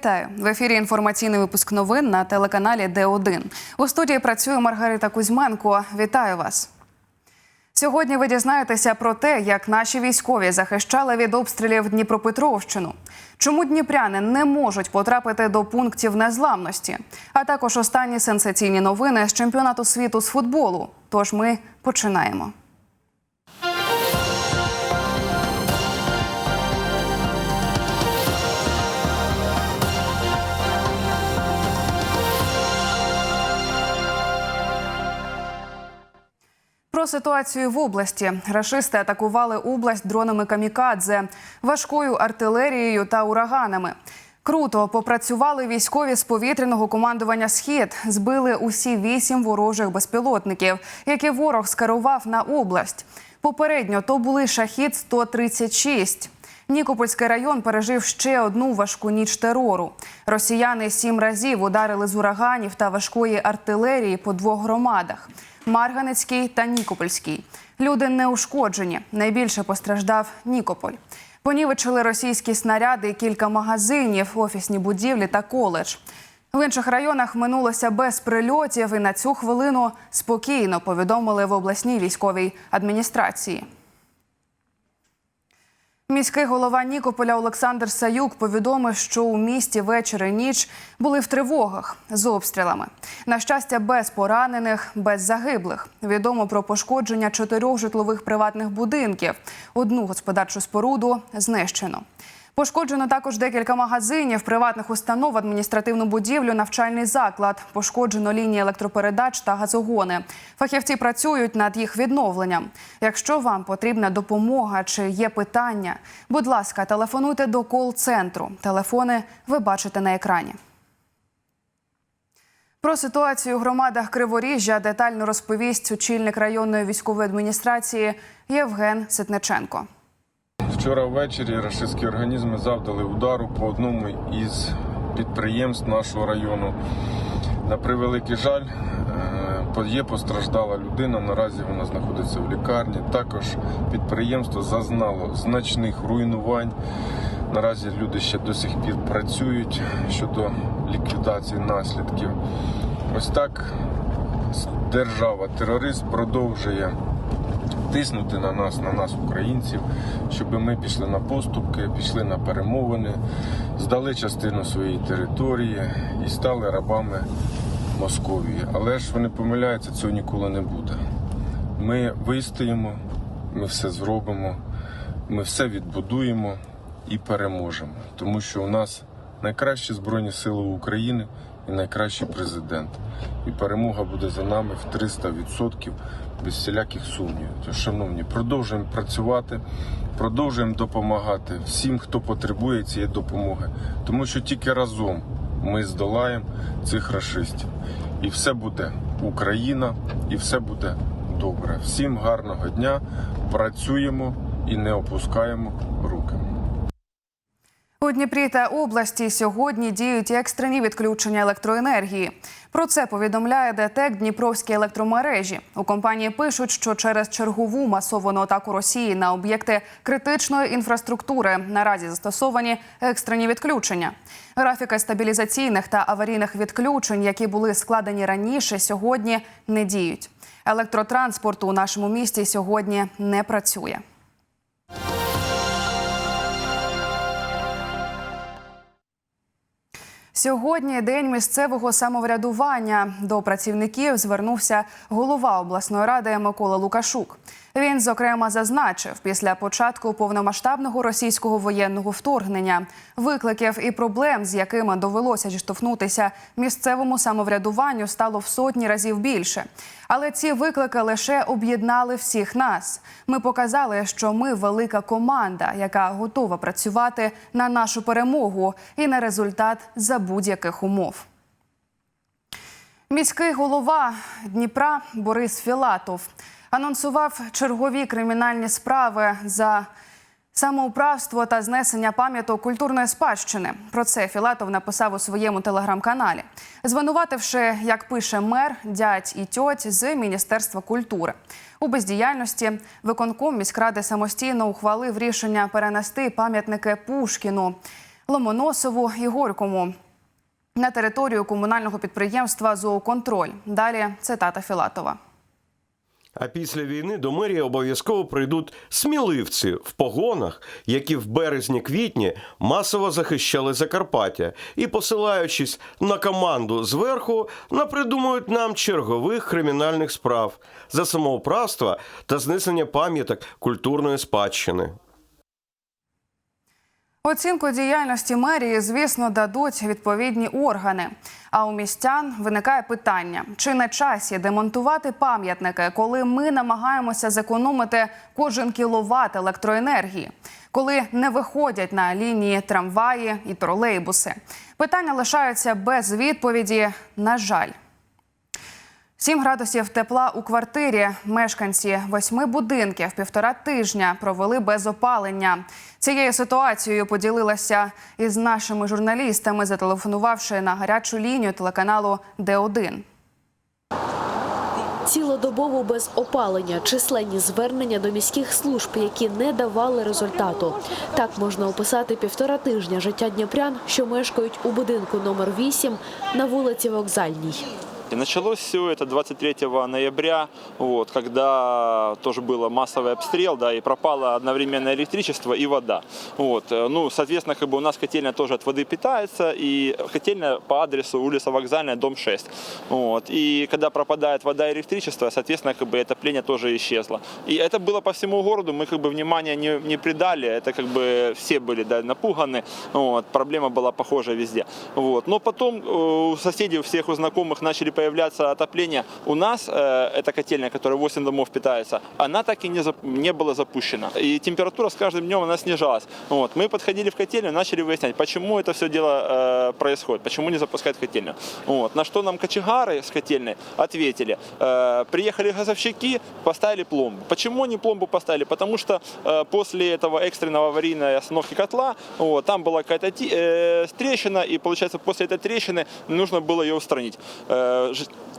Вітаю в ефірі. Інформаційний випуск новин на телеканалі Д1. У студії працює Маргарита Кузьменко. Вітаю вас. Сьогодні ви дізнаєтеся про те, як наші військові захищали від обстрілів Дніпропетровщину, чому дніпряни не можуть потрапити до пунктів незламності, а також останні сенсаційні новини з чемпіонату світу з футболу. Тож ми починаємо. Про ситуацію в області рашисти атакували область дронами камікадзе, важкою артилерією та ураганами. Круто попрацювали військові з повітряного командування Схід, збили усі вісім ворожих безпілотників, які ворог скерував на область. Попередньо то були шахід 136 Нікопольський район пережив ще одну важку ніч терору. Росіяни сім разів ударили з ураганів та важкої артилерії по двох громадах: Марганецький та Нікопольський. Люди не ушкоджені. Найбільше постраждав Нікополь. Понівечили російські снаряди, кілька магазинів, офісні будівлі та коледж. В інших районах минулося без прильотів, і на цю хвилину спокійно повідомили в обласній військовій адміністрації. Міський голова Нікополя Олександр Саюк повідомив, що у місті вечір і ніч були в тривогах з обстрілами. На щастя, без поранених, без загиблих. Відомо про пошкодження чотирьох житлових приватних будинків. Одну господарчу споруду знищено. Пошкоджено також декілька магазинів, приватних установ, адміністративну будівлю, навчальний заклад. Пошкоджено лінії електропередач та газогони. Фахівці працюють над їх відновленням. Якщо вам потрібна допомога чи є питання, будь ласка, телефонуйте до кол-центру. Телефони ви бачите на екрані. Про ситуацію у громадах Криворіжжя детально розповість очільник районної військової адміністрації Євген Ситниченко. Вчора ввечері рашистські організми завдали удару по одному із підприємств нашого району. На превеликий жаль, е, є постраждала людина. Наразі вона знаходиться в лікарні. Також підприємство зазнало значних руйнувань. Наразі люди ще до сих пір працюють щодо ліквідації наслідків. Ось так держава-терорист продовжує тиснути на нас, на нас, українців, щоб ми пішли на поступки, пішли на перемовини, здали частину своєї території і стали рабами Московії. Але ж вони помиляються, цього ніколи не буде. Ми вистоїмо, ми все зробимо, ми все відбудуємо і переможемо, тому що у нас найкращі збройні сили України і найкращий президент. І перемога буде за нами в 300% без всіляких сумнівів. Тож, шановні, продовжуємо працювати, продовжуємо допомагати всім, хто потребує цієї допомоги, тому що тільки разом ми здолаємо цих рашистів. І все буде Україна, і все буде добре. Всім гарного дня, працюємо і не опускаємо руки. У Дніпрі та області сьогодні діють екстрені відключення електроенергії. Про це повідомляє ДТЕК Дніпровські електромережі. У компанії пишуть, що через чергову масовану атаку Росії на об'єкти критичної інфраструктури наразі застосовані екстрені відключення. Графіки стабілізаційних та аварійних відключень, які були складені раніше, сьогодні не діють. Електротранспорт у нашому місті сьогодні не працює. Сьогодні день місцевого самоврядування. До працівників звернувся голова обласної ради Микола Лукашук. Він зокрема зазначив, після початку повномасштабного російського воєнного вторгнення викликів і проблем, з якими довелося зіштовхнутися місцевому самоврядуванню, стало в сотні разів більше. Але ці виклики лише об'єднали всіх нас. Ми показали, що ми велика команда, яка готова працювати на нашу перемогу і на результат за будь-яких умов. Міський голова Дніпра Борис Філатов анонсував чергові кримінальні справи за самоуправство та знесення пам'яток культурної спадщини. Про це Філатов написав у своєму телеграм-каналі, звинувативши, як пише мер, дядь і тьоть з Міністерства культури. У бездіяльності виконком міськради самостійно ухвалив рішення перенести пам'ятники Пушкіну. Ломоносову і Горькому на територію комунального підприємства Зооконтроль. Далі цитата Філатова. А після війни до мерії обов'язково прийдуть сміливці в погонах, які в березні-квітні масово захищали Закарпаття, і, посилаючись на команду зверху, напридумують нам чергових кримінальних справ за самоуправство та знесення пам'яток культурної спадщини. Оцінку діяльності мерії, звісно, дадуть відповідні органи. А у містян виникає питання: чи на часі демонтувати пам'ятники, коли ми намагаємося зекономити кожен кіловат електроенергії, коли не виходять на лінії трамваї і тролейбуси? Питання лишаються без відповіді. На жаль. 7 градусів тепла у квартирі. Мешканці восьми будинків півтора тижня провели без опалення. Цією ситуацією поділилася із нашими журналістами, зателефонувавши на гарячу лінію телеканалу Д1. Цілодобово без опалення, численні звернення до міських служб, які не давали результату. Так можна описати півтора тижня життя дніпрян, що мешкають у будинку номер 8 на вулиці Вокзальній. И началось все это 23 ноября, вот, когда тоже был массовый обстрел, да, и пропало одновременно электричество и вода. Вот, э, ну, соответственно, как бы у нас котельная тоже от воды питается, и котельная по адресу улица Вокзальная, дом 6. Вот, и когда пропадает вода и электричество, соответственно, как бы отопление тоже исчезло. И это было по всему городу, мы как бы внимания не, не придали, это как бы все были да, напуганы, вот, проблема была похожая везде. Вот. Но потом э, у соседей, у всех у знакомых начали появляться отопления. У нас э, эта котельная, которая 8 домов питается, она так и не, зап- не была запущена. И температура с каждым днем она снижалась. Вот. Мы подходили в котельную, начали выяснять, почему это все дело э, происходит, почему не запускают котельную. Вот. На что нам кочегары с котельной ответили. Э, приехали газовщики, поставили пломбу. Почему они пломбу поставили? Потому что э, после этого экстренного аварийной остановки котла, вот, там была какая-то э, трещина, и получается после этой трещины нужно было ее устранить. Э,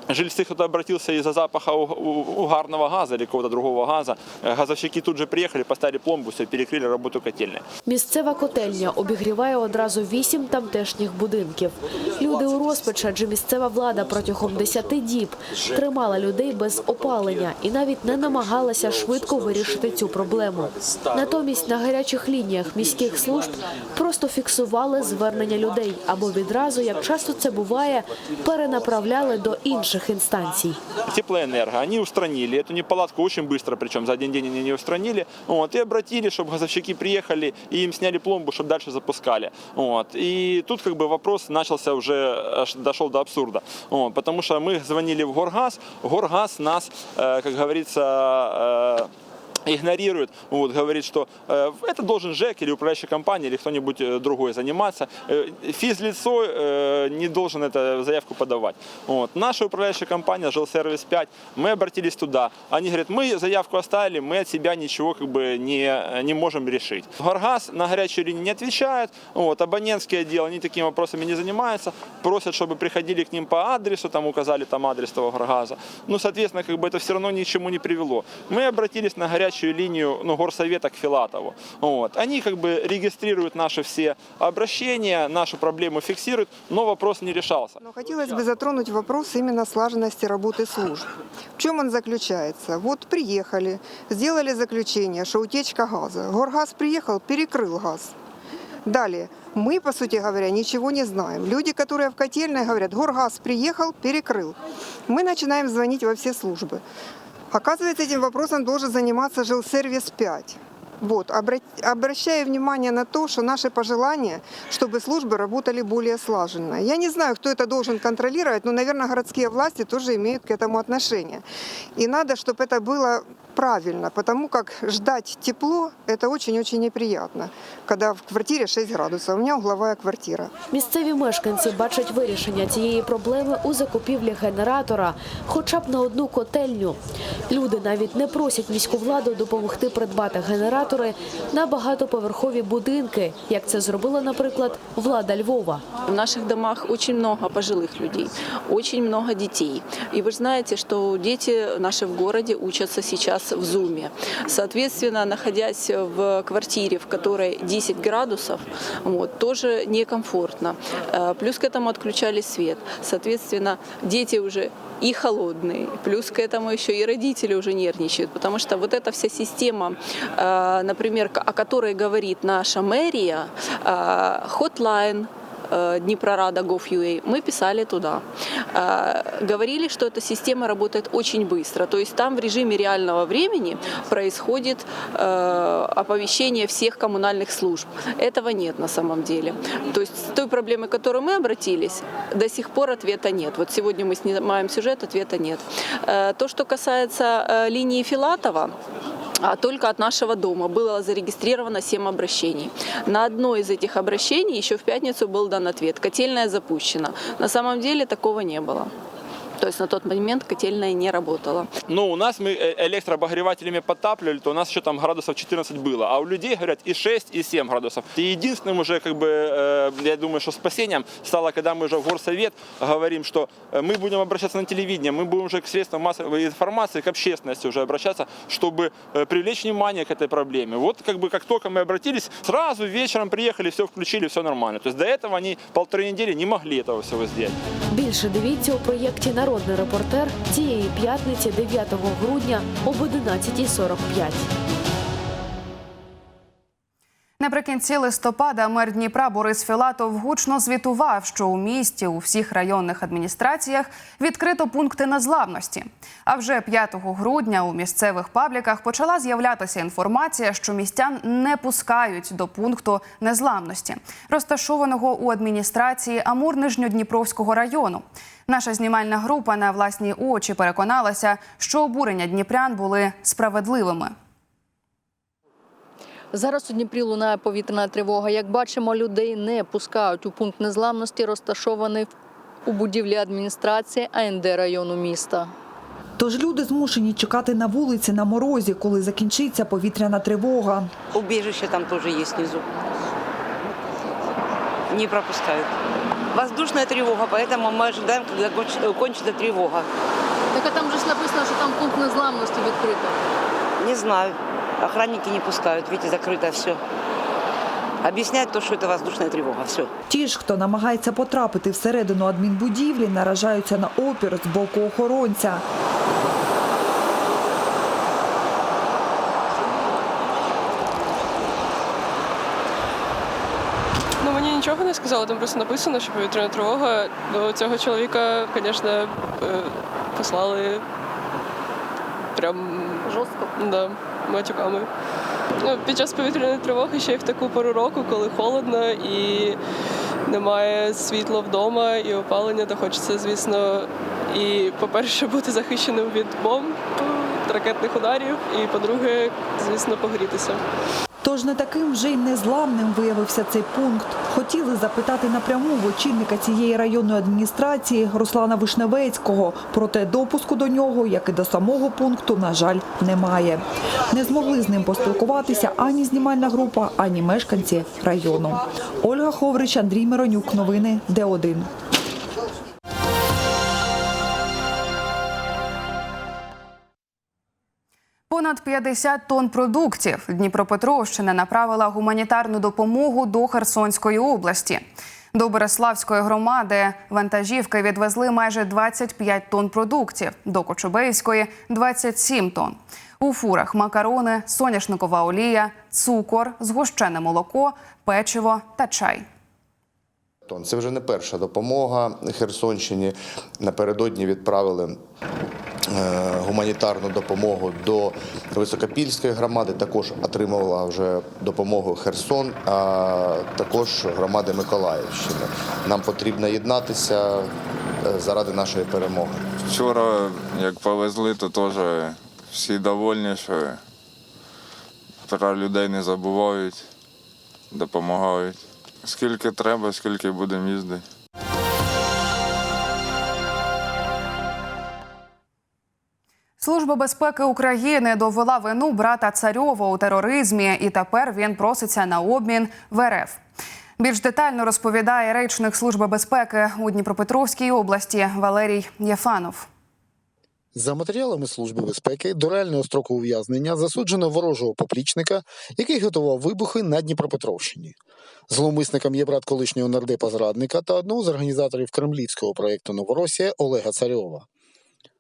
Жильцы кто-то обратился из-за запаха у- у- угарного газа или какого-то другого газа. Э, Газовщики тут же приехали, поставили пломбу, все, перекрыли работу котельной. Місцева котельня обігріває одразу вісім тамтешніх будинків. Люди у розпачі, адже місцева влада протягом 10 діб тримала людей без опалення і навіть не намагалася швидко вирішити цю проблему. Натомість на гарячих лініях міських служб просто фіксували звернення людей або відразу, як часто це буває, перенаправляли до інших інстанцій. Теплоэнерго, они устранили эту неполадку очень быстро, причем за один день они не устранили, вот, и обратили, чтобы газовщики приехали и им сняли пломбу, чтобы дальше запускали. Вот. И тут как бы вопрос начался уже, аж дошел до абсурда, вот, потому что мы звонили в Горгаз, Горгаз нас, э, как говорится, э, игнорирует, вот, говорит, что э, это должен ЖЭК или управляющая компания или кто-нибудь э, другой заниматься. Э, физлицо э, не должен эту заявку подавать. Вот. Наша управляющая компания Жилсервис 5, мы обратились туда. Они говорят, мы заявку оставили, мы от себя ничего как бы не, не можем решить. Горгаз на горячую линию не отвечает, вот, абонентский отдел, они такими вопросами не занимаются, просят, чтобы приходили к ним по адресу, там указали там адрес того Горгаза. Ну, соответственно, как бы это все равно ни к чему не привело. Мы обратились на горячую линию ну, горсовета к Филатову. Вот. Они как бы регистрируют наши все обращения, нашу проблему фиксируют, но вопрос не решался. Но хотелось бы затронуть вопрос именно слаженности работы служб. В чем он заключается? Вот приехали, сделали заключение, что утечка газа. Горгаз приехал, перекрыл газ. Далее, мы, по сути говоря, ничего не знаем. Люди, которые в котельной говорят, Горгаз приехал, перекрыл. Мы начинаем звонить во все службы. Оказывается, этим вопросом должен заниматься жилсервис 5. Вот, обра- обращаю внимание на то, что наши пожелания, чтобы службы работали более слаженно. Я не знаю, кто это должен контролировать, но, наверное, городские власти тоже имеют к этому отношение. И надо, чтобы это было правильно, потому как ждать тепло – это очень-очень неприятно, когда в квартире 6 градусов. У меня угловая квартира. Місцеві мешканці бачать вирішення цієї проблеми у закупівлі генератора, хоча б на одну котельню. Люди навіть не просять міську владу допомогти придбати генератори на багатоповерхові будинки, як це зробила, наприклад, влада Львова. В наших домах очень много пожилых людей, очень много детей. И вы же знаете, что дети наши в городе учатся сейчас нас в зуме. Соответственно, находясь в квартире, в которой 10 градусов, вот, тоже некомфортно. Э, Плюс к этому отключали свет. Соответственно, дети уже и холодные, плюс к этому еще и родители уже нервничают, потому что вот эта вся система, э, например, к- о которой говорит наша мэрия, э, hotline, э, Днепрорада Gov.ua, мы писали туда. Э, Говорили, что эта система работает очень быстро, то есть там в режиме реального времени происходит э, оповещение всех коммунальных служб. Этого нет на самом деле. То есть с той проблемой, к которой мы обратились, до сих пор ответа нет. Вот сегодня мы снимаем сюжет, ответа нет. Э, То, что касается э, линии Филатова, а только от нашего дома было зарегистрировано 7 обращений. На одно из этих обращений еще в пятницу был дан ответ. Котельная запущена. На самом деле такого не было. То есть на тот момент котельная не работала. Ну, у нас мы э, электрообогревателями подтапливали, то у нас еще там градусов 14 было. А у людей, говорят, и 6, и 7 градусов. И единственным уже, как бы, э, я думаю, что спасением стало, когда мы уже в горсовет говорим, что э, мы будем обращаться на телевидение, мы будем уже к средствам массовой информации, к общественности уже обращаться, чтобы э, привлечь внимание к этой проблеме. Вот как бы как только мы обратились, сразу вечером приехали, все включили, все нормально. То есть до этого они полторы недели не могли этого всего сделать. Більше дивіться у проєкті Народний репортер цієї п'ятниці, 9 грудня об 11.45. Наприкінці листопада мер Дніпра Борис Філатов гучно звітував, що у місті у всіх районних адміністраціях відкрито пункти незламності. А вже 5 грудня у місцевих пабліках почала з'являтися інформація, що містян не пускають до пункту незламності, розташованого у адміністрації Амур-Нижньодніпровського району. Наша знімальна група на власні очі переконалася, що обурення дніпрян були справедливими. Зараз у Дніпрі лунає повітряна тривога. Як бачимо, людей не пускають у пункт незламності, розташований у будівлі адміністрації АНД району міста. Тож люди змушені чекати на вулиці на морозі, коли закінчиться повітряна тривога. Убежище там тоже есть внизу. Не пропускают. Воздушная тревога, поэтому мы ожидаем, когда конч- кончится тревога. Так а там же ж написано, що там пункт незламності відкрито. Не знаю. Охранники не пускают, видите, закрыто все. Объясняют то, что это воздушная тревога. Все. Ті ж, хто намагається потрапити всередину адмінбудівлі, наражаються на опір з боку охоронця. Ну мені нічого не сказали, там просто написано, що повітряна тривога. До цього чоловіка, звісно, е, послали прям Жорстко. да, матюками. Ну, під час повітряної тривоги ще й в таку пору року, коли холодно і немає світла вдома і опалення, то хочеться, звісно, і, по-перше, бути захищеним від бомб, ракетних ударів, і по-друге, звісно, погрітися. Тож не таким вже й незламним виявився цей пункт. Хотіли запитати напряму в очільника цієї районної адміністрації Руслана Вишневецького. Проте допуску до нього, як і до самого пункту, на жаль, немає. Не змогли з ним поспілкуватися ані знімальна група, ані мешканці району. Ольга Ховрич, Андрій Миронюк. Новини Д1. Понад 50 тонн продуктів Дніпропетровщина направила гуманітарну допомогу до Херсонської області. До Береславської громади вантажівки відвезли майже 25 тонн продуктів, до Кочубейської – 27 тонн. У фурах макарони, соняшникова олія, цукор, згущене молоко, печиво та чай. Тонн. Це вже не перша допомога Херсонщині. Напередодні відправили е, гуманітарну допомогу до Високопільської громади. Також отримувала вже допомогу Херсон, а також громади Миколаївщини. Нам потрібно єднатися е, заради нашої перемоги. Вчора, як повезли, то теж всі довольні, що про людей не забувають, допомагають. Скільки треба, скільки будемо їздити. Служба безпеки України довела вину брата Царьова у тероризмі, і тепер він проситься на обмін в РФ. Більш детально розповідає речник Служби безпеки у Дніпропетровській області Валерій Єфанов. За матеріалами Служби безпеки до реального строку ув'язнення засуджено ворожого поплічника, який готував вибухи на Дніпропетровщині. Зловмисником є брат колишнього нардепа зрадника та одного з організаторів кремлівського проєкту Новоросія Олега Царьова.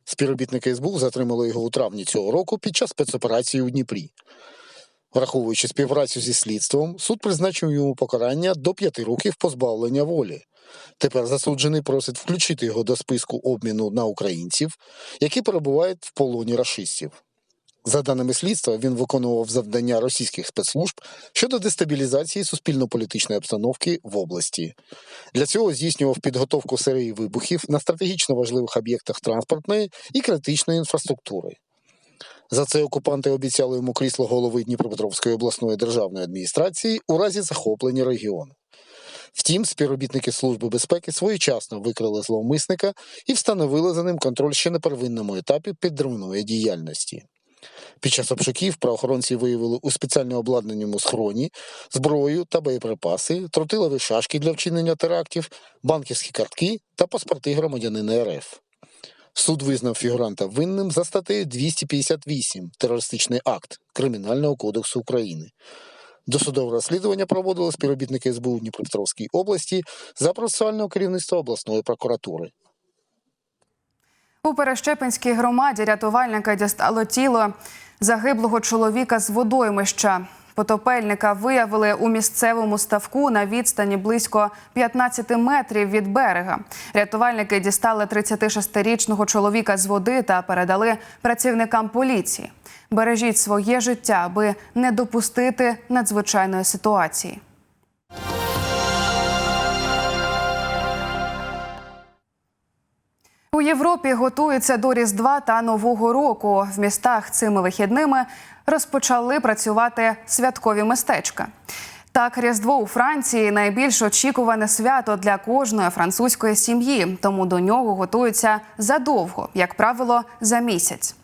Співробітники СБУ затримали його у травні цього року під час спецоперації у Дніпрі. Враховуючи співпрацю зі слідством, суд призначив йому покарання до п'яти років позбавлення волі. Тепер засуджений просить включити його до списку обміну на українців, які перебувають в полоні рашистів. За даними слідства, він виконував завдання російських спецслужб щодо дестабілізації суспільно-політичної обстановки в області. Для цього здійснював підготовку серії вибухів на стратегічно важливих об'єктах транспортної і критичної інфраструктури. За це окупанти обіцяли йому крісло голови Дніпропетровської обласної державної адміністрації у разі захоплення регіону. Втім, співробітники Служби безпеки своєчасно викрили зловмисника і встановили за ним контроль ще на первинному етапі підривної діяльності. Під час обшуків правоохоронці виявили у спеціально обладнаному схроні зброю та боєприпаси, тротилові шашки для вчинення терактів, банківські картки та паспорти громадянина РФ. Суд визнав фігуранта винним за статтею 258 терористичний акт Кримінального кодексу України. Досудове розслідування проводили співробітники СБУ Дніпропетровській області за процесуального керівництва обласної прокуратури. У Перещепинській громаді рятувальника дістало тіло загиблого чоловіка з водоймища. Потопельника виявили у місцевому ставку на відстані близько 15 метрів від берега. Рятувальники дістали 36-річного чоловіка з води та передали працівникам поліції. Бережіть своє життя, аби не допустити надзвичайної ситуації. Європі готуються до Різдва та Нового року. В містах цими вихідними розпочали працювати святкові містечка. Так, Різдво у Франції найбільш очікуване свято для кожної французької сім'ї, тому до нього готуються задовго, як правило, за місяць.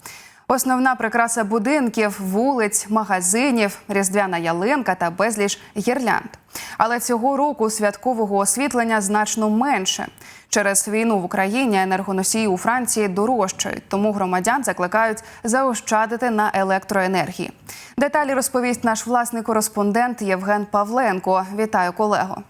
Основна прикраса будинків, вулиць, магазинів, різдвяна ялинка та безліч гірлянд. Але цього року святкового освітлення значно менше. Через війну в Україні енергоносії у Франції дорожчають, тому громадян закликають заощадити на електроенергії. Деталі розповість наш власний кореспондент Євген Павленко. Вітаю колего.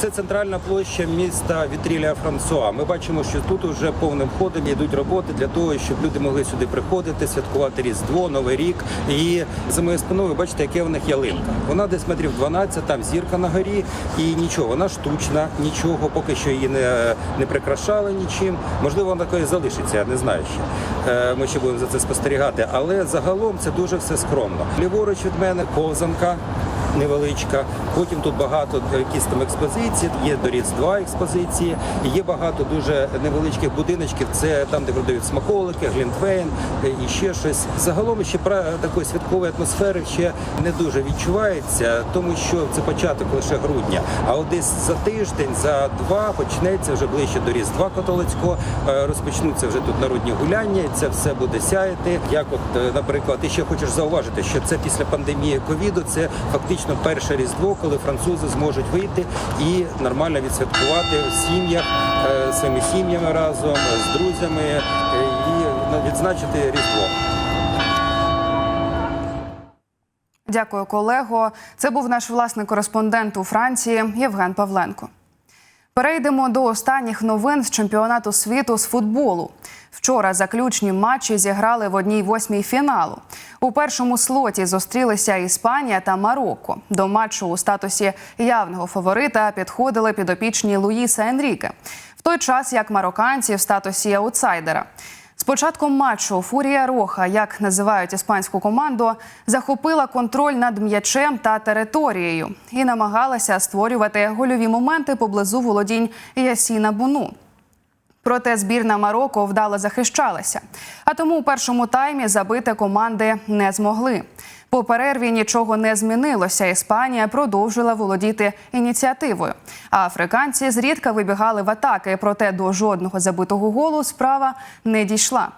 Це центральна площа міста Вітріля Франсуа. Ми бачимо, що тут уже повним ходом йдуть роботи для того, щоб люди могли сюди приходити, святкувати Різдво, Новий рік. І за моєю спиною, бачите, яке в них ялинка. Вона десь метрів 12, там зірка на горі, і нічого, вона штучна, нічого, поки що її не, не прикрашали нічим. Можливо, вона такою залишиться, я не знаю ще. Е, Ми ще будемо за це спостерігати. Але загалом це дуже все скромно. Ліворуч від мене ковзанка невеличка. Потім тут багато якісь там експозицій, є до Різдва експозиції, є багато дуже невеличких будиночків. Це там, де продають смаколики, глінтвейн і ще щось. Загалом ще такої святкової атмосфери ще не дуже відчувається, тому що це початок лише грудня. А от десь за тиждень, за два почнеться вже ближче до Різдва католицького. е, Розпочнуться вже тут народні гуляння, це все буде сяяти. Як, от, е, наприклад, ти ще хочеш зауважити, що це після пандемії ковіду, це фактично перше різдво, коли французи зможуть вийти і нормально відсвяткувати в сім'ях е, своїми сім'ями разом з друзями е, і відзначити різдво. Дякую, колего. Це був наш власний кореспондент у Франції Євген Павленко. Перейдемо до останніх новин з чемпіонату світу з футболу. Вчора заключні матчі зіграли в одній восьмій фіналу. У першому слоті зустрілися Іспанія та Марокко. До матчу у статусі явного фаворита підходили підопічні Луїса Енріке, в той час як марокканці в статусі аутсайдера. З початком матчу Фурія Роха, як називають іспанську команду, захопила контроль над м'ячем та територією і намагалася створювати гольові моменти поблизу володінь Ясіна Буну. Проте збірна Марокко вдало захищалася. А тому у першому таймі забити команди не змогли. По перерві нічого не змінилося. Іспанія продовжила володіти ініціативою. А африканці зрідка вибігали в атаки, проте до жодного забитого голу справа не дійшла.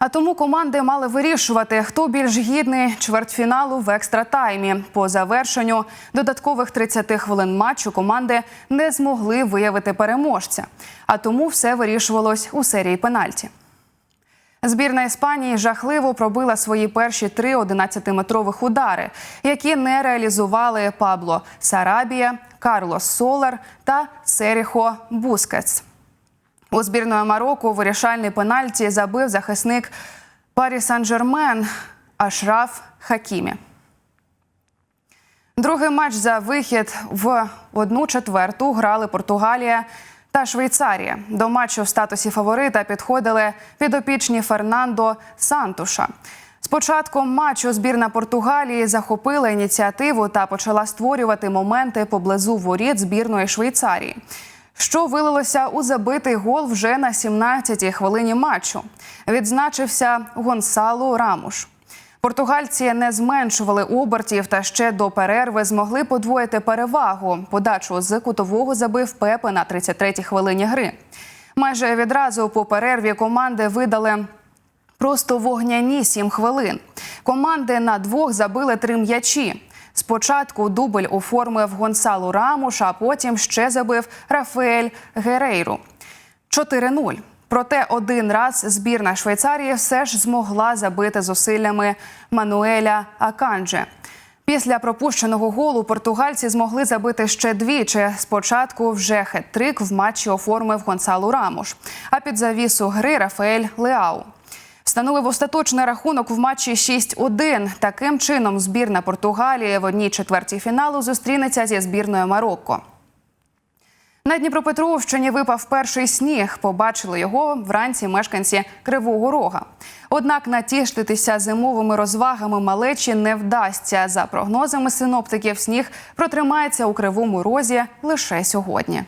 А тому команди мали вирішувати, хто більш гідний чвертьфіналу в екстратаймі. По завершенню додаткових 30 хвилин матчу команди не змогли виявити переможця. А тому все вирішувалось у серії пенальті. Збірна Іспанії жахливо пробила свої перші три 11-метрових удари, які не реалізували Пабло Сарабія, Карлос Солар та Серіхо Бускетс. У збірної Марокко вирішальний пенальті забив захисник Парі Сан-Жермен Ашраф Хакімі. Другий матч за вихід в одну четверту грали Португалія та Швейцарія. До матчу в статусі фаворита підходили підопічні Фернандо Сантуша. З початком матчу збірна Португалії захопила ініціативу та почала створювати моменти поблизу воріт збірної Швейцарії, що вилилося у забитий гол вже на 17-й хвилині матчу. Відзначився Гонсало Рамуш. Португальці не зменшували обертів та ще до перерви змогли подвоїти перевагу. Подачу з кутового забив Пепе на 33-й хвилині гри. Майже відразу по перерві команди видали просто вогняні сім хвилин. Команди на двох забили три м'ячі. Спочатку дубль оформив Гонсалу Рамуш, а потім ще забив Рафаель Герейру. 4-0. Проте один раз збірна Швейцарії все ж змогла забити зусиллями Мануеля Аканже. Після пропущеного голу португальці змогли забити ще двічі. Спочатку вже хет-трик в матчі оформив Гонсалу Рамуш, а під завісу гри Рафаель Леау. Встановив остаточний рахунок в матчі 6-1. Таким чином, збірна Португалії в одній четвертій фіналу зустрінеться зі збірною Марокко. На Дніпропетровщині випав перший сніг. Побачили його вранці мешканці Кривого Рога. Однак натішитися зимовими розвагами малечі не вдасться. За прогнозами синоптиків, сніг протримається у Кривому Розі лише сьогодні.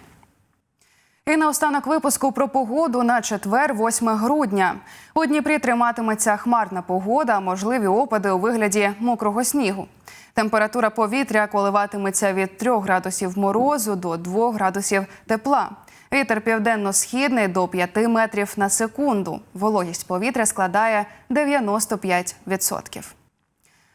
І наостанок випуску про погоду на четвер, 8 грудня. У Дніпрі триматиметься хмарна погода, можливі опади у вигляді мокрого снігу. Температура повітря коливатиметься від 3 градусів морозу до 2 градусів тепла. Вітер південно-східний до 5 метрів на секунду. Вологість повітря складає 95%.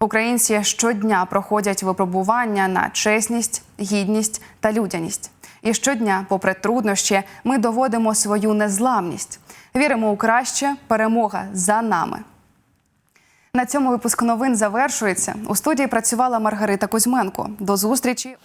Українці щодня проходять випробування на чесність, гідність та людяність. І щодня, попри труднощі, ми доводимо свою незламність. Віримо у краще, перемога за нами. На цьому випуск новин завершується. У студії працювала Маргарита Кузьменко. До зустрічі.